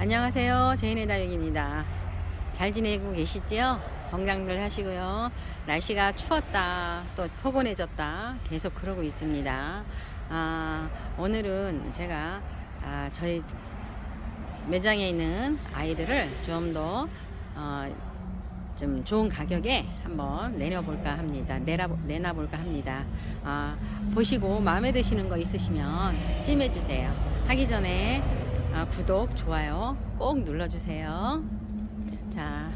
안녕하세요. 제인의 다육입니다. 잘 지내고 계시지요? 건강들 하시고요. 날씨가 추웠다, 또 포근해졌다, 계속 그러고 있습니다. 아, 오늘은 제가 아, 저희 매장에 있는 아이들을 좀더 어, 좀 좋은 가격에 한번 내려볼까 합니다. 내라, 내놔볼까 합니다. 아, 보시고 마음에 드시는 거 있으시면 찜해주세요. 하기 전에 아, 구독, 좋아요 꼭 눌러주세요. 자,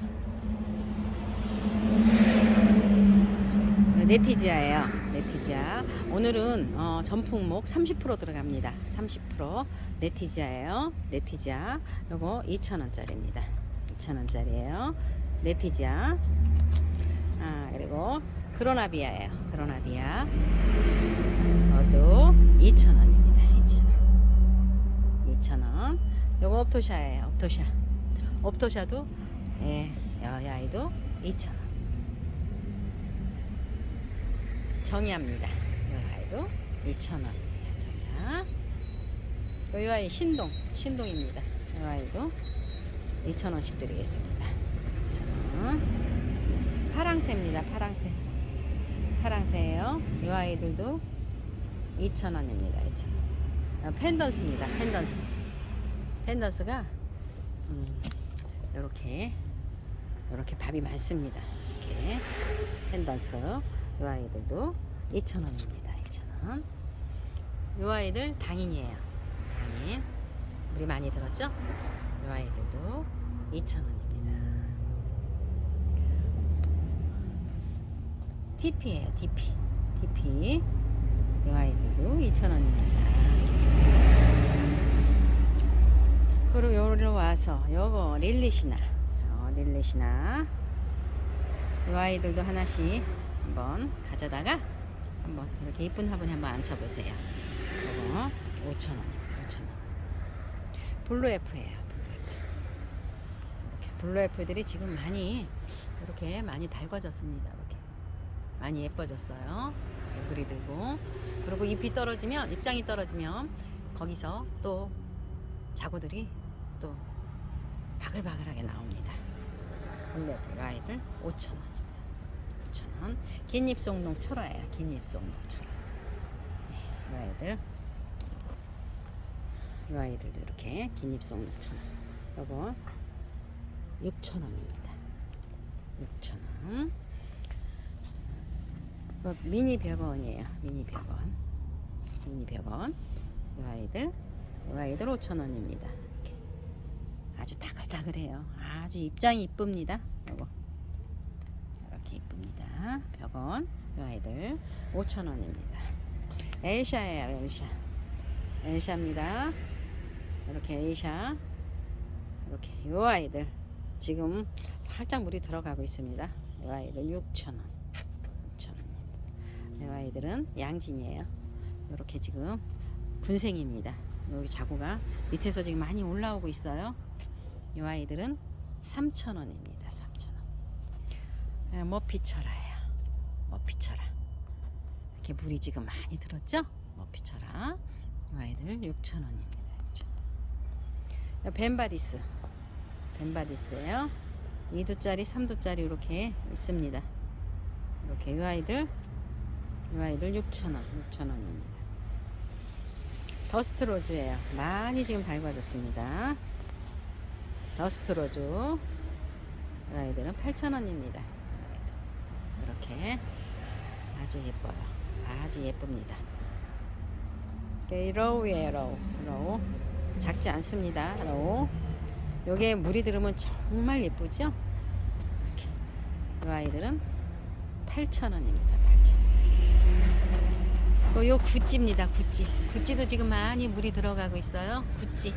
네티지아예요. 네티지아. 오늘은 어, 전품목 30% 들어갑니다. 30% 네티지아예요. 네티지아. 요거 2,000원짜리입니다. 2,000원짜리예요. 네티지아. 아, 그리고 그로나비아예요. 그로나비아. 이것도 2,000원입니다. 2,000원. 2,000원. 요거 옵토샤예요. 옵토샤. 옵토샤도 예, 여아이도 2,000원. 정의합니다. 여아이도 2,000원이에요. 정의야. 요 아이 신동, 신동입니다. 요 아이도 2,000원씩 드리겠습니다. 2,000원. 파랑새입니다. 파랑새. 파랑새예요. 요 아이들도 2,000원입니다. 2,000원. 어, 펜던스입니다. 펜던스. 펜던스가 음, 요렇게 요렇게 밥이 많습니다. 이렇게 펜던스. 요 아이들도 2,000원입니다. 2,000원. 요 아이들 당인이에요. 당인. 물이 많이 들었죠? 요 아이들도 2,000원입니다. TP예요. TP. TP. 요 아이들도 2,000원입니다. 그리고 여기로 와서 요거 릴리시나. 어, 릴리시나. 요 아이들도 하나씩 한번 가져다가 한번 이렇게 이쁜 화분에 한번 앉혀보세요. 요거 5,000원입니다. 5,000원. 블루 F예요. 블루 F. 이렇게 블루 F들이 지금 많이 이렇게 많이 달궈졌습니다. 이렇게 많이 예뻐졌어요. 물이 들고 그리고 잎이 떨어지면 입장이 떨어지면 거기서 또 자구들이 또 바글바글하게 나옵니다. F 아이들 5,000원. 5,000원. 긴잎 송농 철화예요. 긴잎 송농 철화. 네, 이 아이들. 이 아이들도 이렇게 긴잎 송농 철화. 요거 6,000원입니다. 6,000원. 이거 미니 100원이에요. 미니 100원. 미니 100원. 이 아이들. 이 아이들 5,000원입니다. 이렇게. 아주 다 글다글해요. 아주 입장이 이쁩니다. 요거. 이렇게 이쁩니다. 100원. 이 아이들 5,000원입니다. 엘샤예요, 엘샤. 엘샤입니다. 이렇게 엘샤. 이렇게 이 아이들 지금 살짝 물이 들어가고 있습니다. 이 아이들 6,000원. 6,000원입니다. 이 아이들은 양진이에요. 이렇게 지금 군생입니다. 여기 자구가 밑에서 지금 많이 올라오고 있어요. 이 아이들은 3,000원입니다. 3,000원. 예, 머피철아예요. 머피철아. 이렇게 물이 지금 많이 들었죠? 머피철아. 이 아이들 6,000원입니다. 벤바디스. 벤바디스예요. 2두짜리, 3두짜리 이렇게 있습니다. 이렇게 이 아이들 이 아이들 6,000원. 6,000원입니다. 더스트 로즈예요. 많이 지금 달궈졌습니다. 더스트 로즈. 이 아이들은 8,000원입니다. 이렇게 아주 예뻐요. 아주 예쁩니다. 로우예요, 로우. 로우. 작지 않습니다. 로우. 요게 물이 들으면 정말 예쁘죠? 이 아이들은 8,000원입니다. 8,000원. 요 구찌입니다. 구찌. 구찌도 지금 많이 물이 들어가고 있어요. 구찌.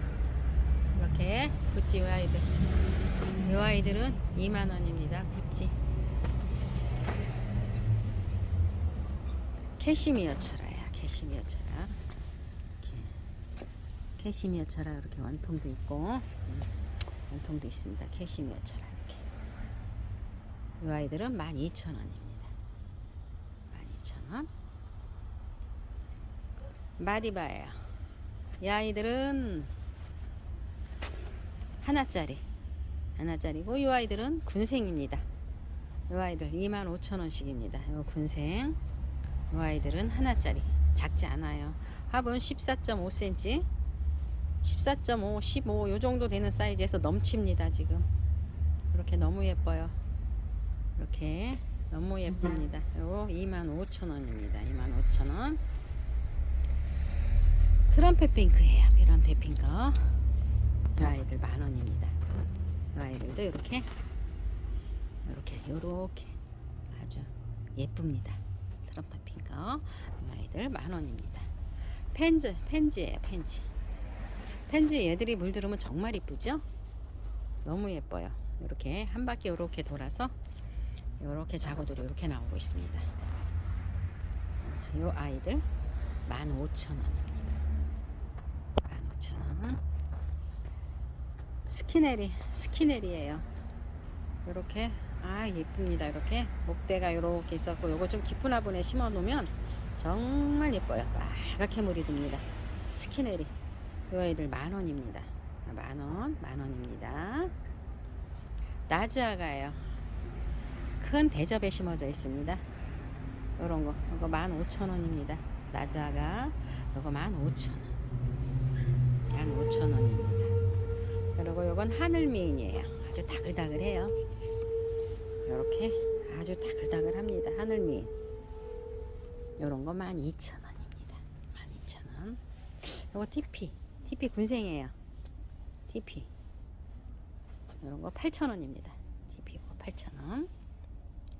이렇게 구찌 요 아이들. 요 아이들은 2만 원입니다. 구찌. 캐시미어 철화야. 캐시미어 철화. 캐시미어 철화 이렇게 완통도 있고 음, 완통도 있습니다. 캐시미어 철화 이렇게. 이 아이들은 12,000원입니다. 12,000원. 마디바예요. 이 아이들은 하나짜리. 하나짜리고 이 아이들은 군생입니다. 이 아이들 25,000원씩입니다. 이 군생. 이 아이들은 하나짜리. 작지 않아요. 합은 14.5cm 14.5, 15 요 정도 되는 사이즈에서 넘칩니다 지금. 이렇게 너무 예뻐요. 이렇게 너무 예쁩니다. 요거 25,000원입니다. 25,000원. 트럼펫 핑크예요. 트럼펫 핑크 이 아이들 만 원입니다. 이 아이들도 이렇게 이렇게 요렇게 아주 예쁩니다. 트럼펫 핑크 이 아이들 만 원입니다. 펜즈 펜즈예요 펜즈 펜즈 얘들이 물들으면 정말 이쁘죠? 너무 예뻐요. 이렇게 한 바퀴 이렇게 돌아서 이렇게 자고들이 이렇게 나오고 있습니다. 요 아이들 15,000원입니다. 15,000원 스키네리 스키네리예요. 이렇게. 아 예쁩니다. 이렇게. 목대가 이렇게 있었고 요거 좀 깊은 화분에 심어 놓으면 정말 예뻐요. 빨갛게 물이 듭니다. 스키네리. 요 애들 만원입니다. 만원 만원입니다. 나즈아가예요. 큰 대접에 심어져 있습니다. 요런 거. 이거 15,000원입니다. 나즈아가. 요거 15,000원. 15,000원입니다 그리고 요건 하늘미인이에요. 아주 다글다글해요. 요렇게 아주 다글다글합니다. 하늘미인. 요런 거 12,000원입니다. 12,000원. 요거 TP TP 군생이에요. TP 이런 거 8,000원입니다. TP 이거 8,000원.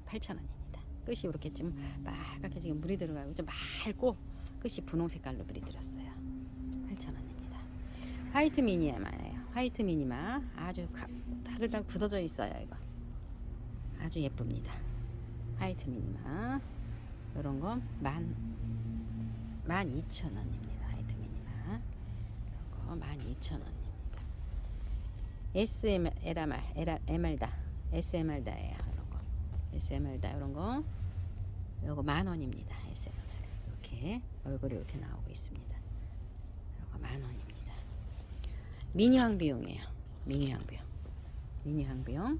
8,000원입니다. 끝이 이렇게 좀 빨갛게 지금 물이 들어가고 좀 맑고 끝이 분홍 색깔로 물이 들었어요. 8,000원입니다. 화이트 미니마예요 화이트 미니마. 아주 가- 다글다글 굳어져 있어요 이거. 아주 예쁩니다. 화이트 미니마. 이런 건 만, 12,000원입니다 화이트 미니마. 이거 12,000원입니다. SM 에라말 에라 에말다. SM알다예요 이런 거. SM알다 이런 거. 요거 만 원입니다 SM알 이렇게 얼굴이 이렇게 나오고 있습니다. 이거 만 원입니다 미니 황비용이에요 미니 황비용 미니 황비용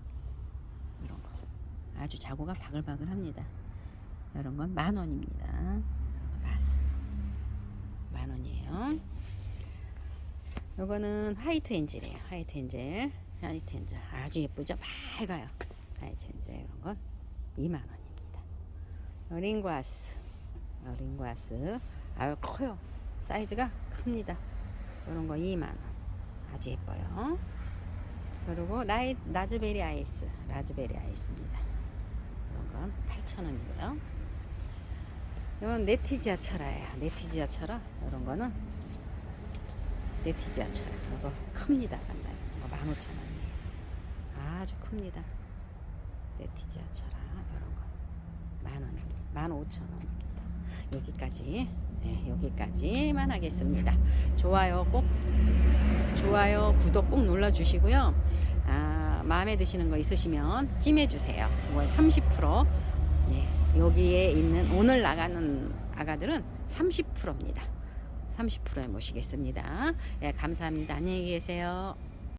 이런 거 아주 자고가 바글바글 합니다 이런 건 만 원입니다 만, 만 원이에요 요거는 화이트 엔젤이에요. 화이트 엔젤. 화이트 엔젤. 아주 예쁘죠? 밝아요. 화이트 엔젤 이런 건 2만 원입니다. 링과스. 링과스. 아유 커요. 사이즈가 큽니다. 이런 거 2만 원. 아주 예뻐요. 그리고 라이, 라즈베리 아이스. 라즈베리 아이스입니다. 이런 건 8,000원이고요. 이건 네티지아 철화예요. 네티지아 철화. 이런 거는 네티지아처럼 이거 큽니다 상당히 이거 15,000원이에요 아주 큽니다 네티지아처럼 이런 거 만원 15,000원입니다 여기까지 네, 여기까지만 하겠습니다 좋아요 꼭 좋아요 구독 꼭 눌러 주시고요 아, 마음에 드시는 거 있으시면 찜해 주세요 이거 30% 네, 여기에 있는 오늘 나가는 아가들은 30%입니다 30%에 모시겠습니다. 예, 감사합니다. 안녕히 계세요.